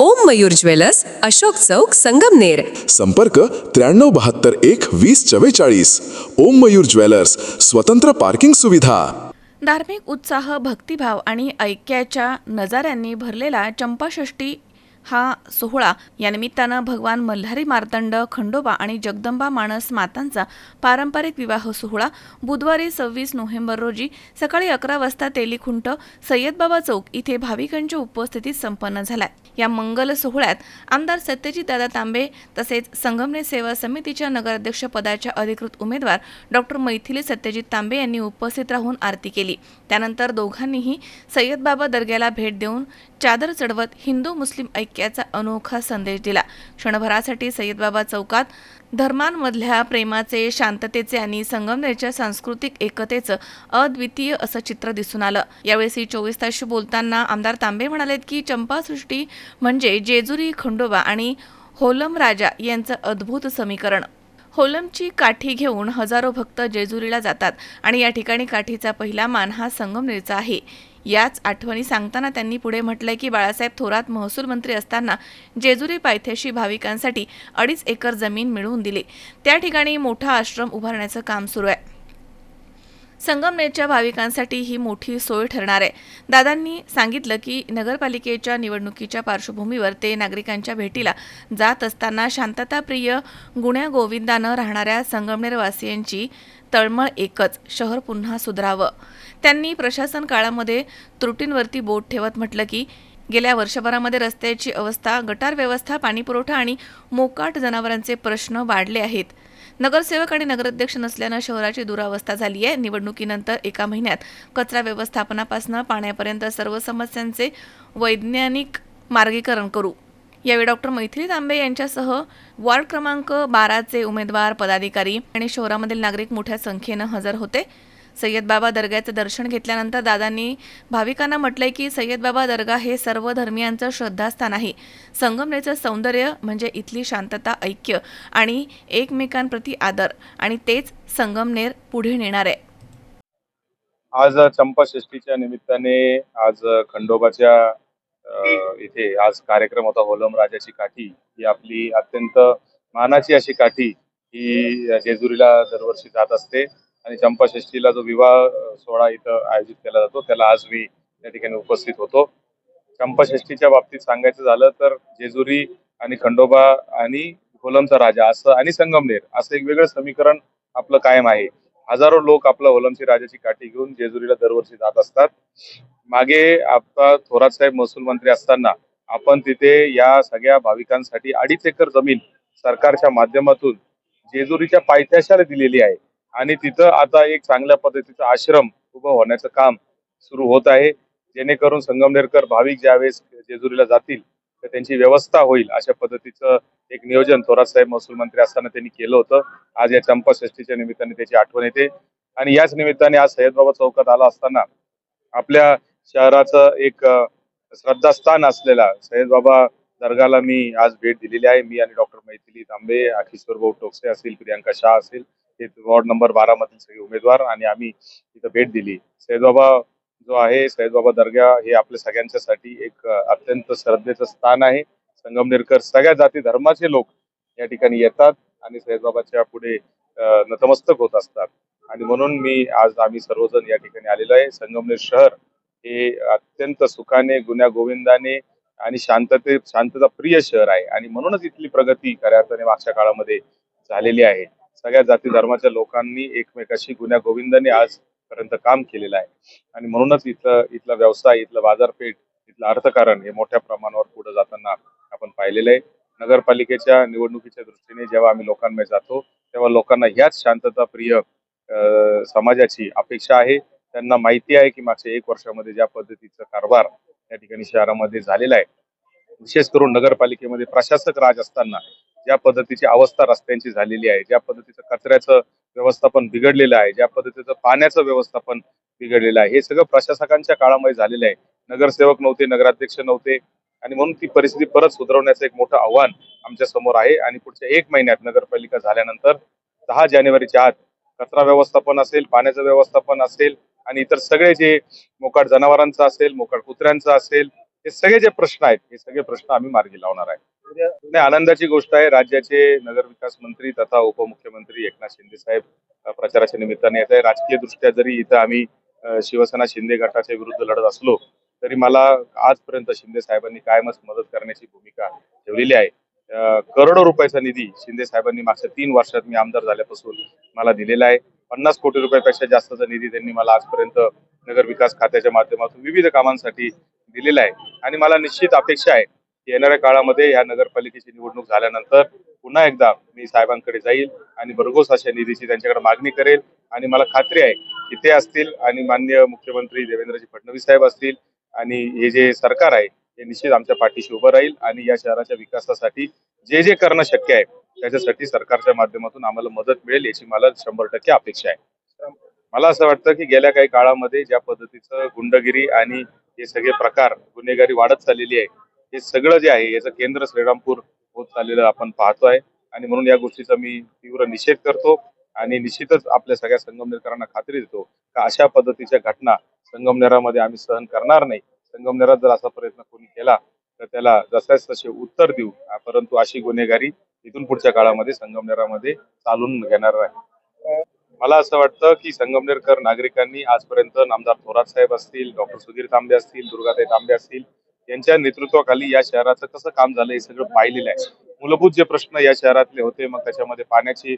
ओम Mayur jewellers Ashok Chowk Sangamner संपर्क त्र्याण्णव बहात्तर एक वीस चव्वेचाळीस. ओम मयूर ज्वेलर्स स्वतंत्र पार्किंग सुविधा. धार्मिक उत्साह भक्तिभाव आणि ऐक्याच्या नजाऱ्यांनी भरलेला चंपाषष्ठी हा सोहळा या निमित्तानं भगवान मल्हारी मार्तंड खंडोबा आणि जगदंबा माणस मातांचा पारंपरिक विवाह सोहळा बुधवारी सव्वीस नोव्हेंबर रोजी सकाळी अकरा वाजता तेलीखुंट सय्यदबाबा चौक इथे भाविकांच्या उपस्थितीत संपन्न झालाय. या मंगल सोहळ्यात आमदार सत्यजितदादा तांबे तसेच संगमनेर सेवा समितीच्या नगराध्यक्ष पदाच्या अधिकृत उमेदवार डॉक्टर मैथिली सत्यजित तांबे यांनी उपस्थित राहून आरती केली. त्यानंतर दोघांनीही सय्यदबाबा दर्ग्याला भेट देऊन चादर चढवत हिंदू मुस्लिम ऐक्याचा अनोखा संदेश दिला. क्षणभरासाठी सय्यदबाबा चौकात धर्मांमधल्या प्रेमाचे शांततेचे आणि संगमनेरच्या सांस्कृतिक एकतेचं अद्वितीय असं चित्र दिसून आलं. यावेळी सी चोवीस तासशी बोलताना आमदार तांबे म्हणालेत की चंपासृष्टी म्हणजे जेजुरी खंडोबा आणि होलम राजा यांचं अद्भुत समीकरण. होलमची काठी घेऊन हजारो भक्त जेजुरीला जातात आणि या ठिकाणी काठीचा पहिला मान हा संगमनेरचा आहे. याच आठवणी सांगताना त्यांनी पुढे म्हटलंय की बाळासाहेब थोरात महसूल मंत्री असताना जेजुरी पायथ्याशी भाविकांसाठी अडीच एकर जमीन मिळवून दिली. त्या ठिकाणी मोठा आश्रम उभारण्याचं काम सुरू आहे. संगमनेरच्या भाविकांसाठी ही मोठी सोय ठरणार आहे. दादांनी सांगितलं की नगरपालिकेच्या निवडणुकीच्या पार्श्वभूमीवर ते नागरिकांच्या भेटीला जात असताना शांतताप्रिय गुण्या गोविंदानं राहणाऱ्या संगमनेरवासियांची तळमळ एकच शहर पुन्हा सुधारावं. त्यांनी प्रशासन काळामध्ये त्रुटींवरती बोट ठेवत म्हटलं की गेल्या वर्षभरामध्ये रस्त्याची अवस्था गटार व्यवस्था पाणीपुरवठा आणि मोकाट जनावरांचे प्रश्न वाढले आहेत. नगरसेवक आणि नगराध्यक्ष नसल्यानं शहराची दुरावस्था झाली आहे. निवडणुकीनंतर एका महिन्यात कचरा व्यवस्थापनापासून पाण्यापर्यंत सर्व समस्यांचे वैज्ञानिक मार्गीकरण करू. यावेळी डॉक्टर मैथिली तांबे यांच्यासह वॉर्ड क्रमांक बाराचे उमेदवार पदाधिकारी आणि शहरामधील नागरिक मोठ्या संख्येनं हजर होते. सय्यद बाबा दर्ग्याचं दर्शन घेतल्यानंतर दादांनी भाविकांना म्हटलंय की सय्यद बाबा दर्गा हे सर्व धर्मियांचं श्रद्धास्थान आहे. संगमनेरचं सौंदर्य म्हणजे इथली शांतता ऐक्य आणि एकमेकांप्रती आदर आणि तेच संगमनेर पुढे नेणार आहे. आज चंपाषष्टीच्या निमित्ताने आज खंडोबाच्या इथे आज कार्यक्रम होता होलम राजाची काठी. ही आपली अत्यंत मानाची अशी काठी. ही जेजुरीला दरवर्षी जात असते. आणि चंपाषष्ठीला जो विवाह सोहळा इथं आयोजित केला जातो त्याला आज मी त्या ठिकाणी उपस्थित होतो. चंपाषष्ठीच्या बाबतीत सांगायचं झालं तर जेजुरी आणि खंडोबा आणि होलमचा राजा असं आणि संगमनेर असं एक वेगळं समीकरण आपलं कायम आहे. हजारो लोक आपलं होलमची राजाची काठी घेऊन जेजुरीला दरवर्षी जात असतात. मागे आता थोरात साहेब महसूल मंत्री असताना आपण तिथे या सगळ्या भाविकांसाठी अडीच एकर जमीन सरकारच्या माध्यमातून जेजुरीच्या पायथ्याशाला दिलेली आहे. आणि तिथं आता एक चांगल्या पद्धतीचा आश्रम उभं होण्याचं काम सुरू होत आहे. जेणेकरून संगमनेरकर भाविक ज्यावेळेस जेजुरीला जातील तर त्यांची व्यवस्था होईल अशा पद्धतीचं एक नियोजन थोरात साहेब महसूल मंत्री असताना त्यांनी केलं होतं. आज या चंपाषष्टीच्या निमित्ताने त्याची आठवण येते. आणि याच निमित्ताने आज सय्यदबाबा चौकात आला असताना आपल्या शहराचं एक श्रद्धास्थान असलेला सय्यदबाबा दर्गाला मी आज भेट दिलेली आहे. मी आणि डॉक्टर मैथिली तांबे किशोर भाऊ टोकसे असतील प्रियांका शाह असेल हे वॉर्ड नंबर बारा मधील सगळे उमेदवार आणि आम्ही तिथं भेट दिली. सैदबाबा जो आहे सैदबाबा दर्गा हे आपल्या सगळ्यांच्यासाठी एक अत्यंत श्रद्धेचं स्थान आहे. संगमनेरकर सगळ्या जाती धर्माचे लोक या ठिकाणी येतात आणि सैदबाबाच्या पुढे नतमस्तक होत असतात. आणि म्हणून मी आज आम्ही सर्वजण या ठिकाणी आलेलो आहे. संगमनेर शहर हे अत्यंत सुखाने गुन्ह्या गोविंदाने आणि शांतते शांतता प्रिय शहर आहे. आणि म्हणूनच इथली प्रगती खऱ्या अर्थाने मागच्या काळामध्ये झालेली आहे. सगळ्या जाती धर्माच्या लोकांनी एकमेकाशी गुन्ह्या गोविंदाने आजपर्यंत काम केलेलं आहे. आणि म्हणूनच इथलं इथला व्यवसाय इथलं बाजारपेठ इथलं अर्थकारण हे मोठ्या प्रमाणावर पुढे जाताना आपण पाहिलेलं आहे. नगरपालिकेच्या निवडणुकीच्या दृष्टीने जेव्हा आम्ही लोकांमध्ये जातो तेव्हा लोकांना ह्याच शांतता प्रिय समाजाची अपेक्षा आहे. त्यांना माहिती आहे की मागच्या एक वर्षामध्ये ज्या पद्धतीचा कारभार या ठिकाणी शहरामध्ये झालेला आहे. विशेष करून नगरपालिकेमध्ये प्रशासक राज असताना ज्या पद्धतीची अवस्था रस्त्यांची झालेली आहे ज्या पद्धतीचं कचऱ्याचं व्यवस्थापन बिघडलेलं आहे ज्या पद्धतीचं पाण्याचं व्यवस्थापन बिघडलेलं आहे हे सगळं प्रशासकांच्या काळामध्ये झालेलं आहे. नगरसेवक नव्हते नगराध्यक्ष नव्हते आणि म्हणून ती परिस्थिती परत सुधारवण्याचं एक मोठं आव्हान आमच्यासमोर आहे आणि पुढच्या एक महिन्यात नगरपालिका झाल्यानंतर दहा जानेवारीच्या आत कचरा व्यवस्थापन असेल पाण्याचं व्यवस्थापन असेल आणि इतर सगळे जे मोकाट जनावरांचं असेल मोकाट कुत्र्यांचं असेल हे सगळे जे प्रश्न आहेत हे सगळे प्रश्न आम्ही मार्गी लावणार आहे. आनंदाची गोष्ट आहे राज्याचे नगरविकास मंत्री तथा उपमुख्यमंत्री एकनाथ शिंदे साहेब प्रचाराच्या निमित्ताने येत आहे. राजकीय दृष्ट्या जरी इथं आम्ही शिवसेना शिंदे गटाच्या विरुद्ध लढत असलो तरी मला आजपर्यंत शिंदे साहेबांनी कायमच मदत करण्याची भूमिका ठेवलेली आहे. करोडो रुपयाचा निधी शिंदे साहेबांनी मागच्या तीन वर्षात मी आमदार झाल्यापासून मला दिलेला आहे. पन्नास कोटी रुपयापेक्षा जास्तचा निधी त्यांनी मला आजपर्यंत नगर विकास खात्याच्या माध्यमातून विविध कामांसाठी दिलेला आहे. आणि मला निश्चित अपेक्षा आहे की येणाऱ्या काळामध्ये या नगरपालिकेची निवडणूक झाल्यानंतर पुन्हा एकदा मी साहेबांकडे जाईल आणि भरघोस अशा निधीची त्यांच्याकडे मागणी करेल. आणि मला खात्री आहे की ते असतील आणि मान्य मुख्यमंत्री देवेंद्रजी फडणवीस साहेब असतील आणि हे जे सरकार आहे हे निश्चित आमच्या पाठीशी उभं राहील आणि या शहराच्या विकासासाठी जे जे करणं शक्य आहे त्याच्यासाठी सरकारच्या माध्यमातून आम्हाला मदत मिळेल याची मला शंभर टक्के अपेक्षा आहे. मला असं वाटतं की गेल्या काही काळामध्ये ज्या पद्धतीचं गुंडगिरी आणि हे सगळे प्रकार गुन्हेगारी वाढत चाललेली आहे हे सगळं जे आहे याचं केंद्र श्रीरामपूर होत चाललेलं आपण पाहतोय आणि म्हणून या गोष्टीचा मी तीव्र निषेध करतो आणि निश्चितच आपल्या सगळ्या संगमनेरकरांना खात्री देतो का अशा पद्धतीच्या घटना संगमनेरामध्ये आम्ही सहन करणार नाही. संगमनेरात जर असा प्रयत्न कोणी केला तर त्याला जसाच तसे उत्तर देऊ परंतु अशी गुन्हेगारी इथून पुढच्या काळामध्ये संगमनेरामध्ये चालून घेणार आहे. मला असं वाटतं की संगमनेरकर नागरिकांनी आजपर्यंत नामदार थोरात साहेब असतील डॉक्टर सुधीर तांबे असतील दुर्गाताई तांबे असतील यांच्या नेतृत्वाखाली या शहराचं कसं काम झालं हे सगळं पाहिलेलं आहे. मूलभूत जे प्रश्न या शहरातले होते मग त्याच्यामध्ये पाण्याची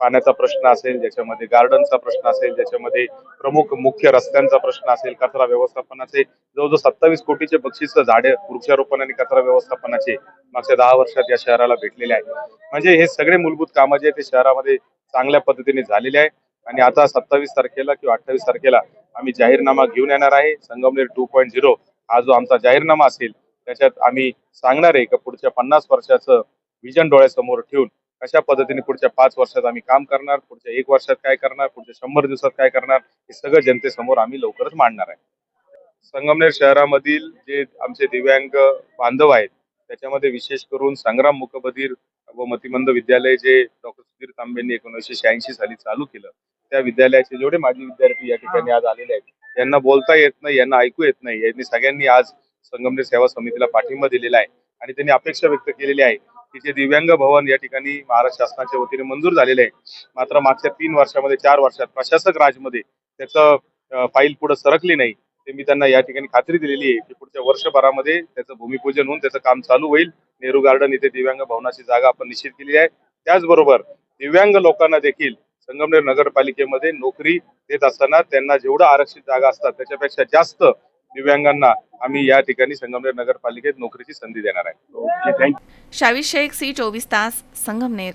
पाण्याचा प्रश्न असेल ज्याच्यामध्ये गार्डनचा प्रश्न असेल ज्याच्यामध्ये प्रमुख मुख्य रस्त्यांचा प्रश्न असेल कचरा व्यवस्थापनाचे जवळजवळ सत्तावीस कोटीचे बक्षीस झाडे वृक्षारोपण आणि कचरा व्यवस्थापनाचे मागच्या दहा वर्षात या शहराला भेटलेले आहे. म्हणजे हे सगळे मूलभूत कामं जे ते शहरामध्ये चांगल्या पद्धतीने झालेले आहे. आणि आता सत्तावीस तारखेला किंवा अठ्ठावीस तारखेला आम्ही जाहीरनामा घेऊन येणार आहे. संगमनेर टू पॉईंट झिरो हा जो आमचा जाहीरनामा असेल त्याच्यात आम्ही सांगणार आहे की पुढच्या पन्नास वर्षाचं विजन डोळ्यासमोर ठेवून कशा पद्धतीने पुढच्या पाच वर्षात आम्ही काम करणार पुढच्या एक वर्षात काय करणार पुढच्या शंभर दिवसात काय करणार हे सगळं जनतेसमोर आम्ही लवकरच मांडणार आहे. संगमनेर शहरामधील जे आमचे दिव्यांग बांधव आहेत त्याच्यामध्ये विशेष करून संग्राम मुकबधीर व मतिमंद विद्यालय जे डॉक्टर सुधीर तांबेंनी एकोणीसशे शहाऐंशी साली चालू केलं त्या विद्यालयाचे जेवढे माजी विद्यार्थी या ठिकाणी आज आलेले आहेत यांना बोलता येत नाही यांना ऐकू येत नाही. यांनी सगळ्यांनी आज संगमनेर सेवा समितीला पाठिंबा दिलेला आहे आणि त्यांनी अपेक्षा व्यक्त केलेली आहे की जे दिव्यांग भवन या ठिकाणी महाराष्ट्र शासनाच्या वतीने मंजूर झालेले आहे मात्र मागच्या तीन वर्षामध्ये चार वर्षात प्रशासक राजमध्ये त्याचं फाईल पुढे सरकली नाही. ते मी त्यांना या ठिकाणी खात्री दिलेली आहे की पुढच्या वर्षभरामध्ये त्याचं भूमिपूजन होऊन त्याचं काम चालू होईल. नेहरू गार्डन इथे दिव्यांग भवनाची जागा आपण निश्चित केली आहे. त्याचबरोबर दिव्यांग लोकांना देखील संगमनेर नगरपालिकेमध्ये नोकरी देत असताना त्यांना जेवढं आरक्षित जागा असतात त्याच्यापेक्षा जास्त दिव्यांगांना आम्ही या ठिकाणी संगमनेर नगरपालिकेत नोकरीची संधी देणार आहे. शावीर शेख सी चोवीस तास संगमनेर.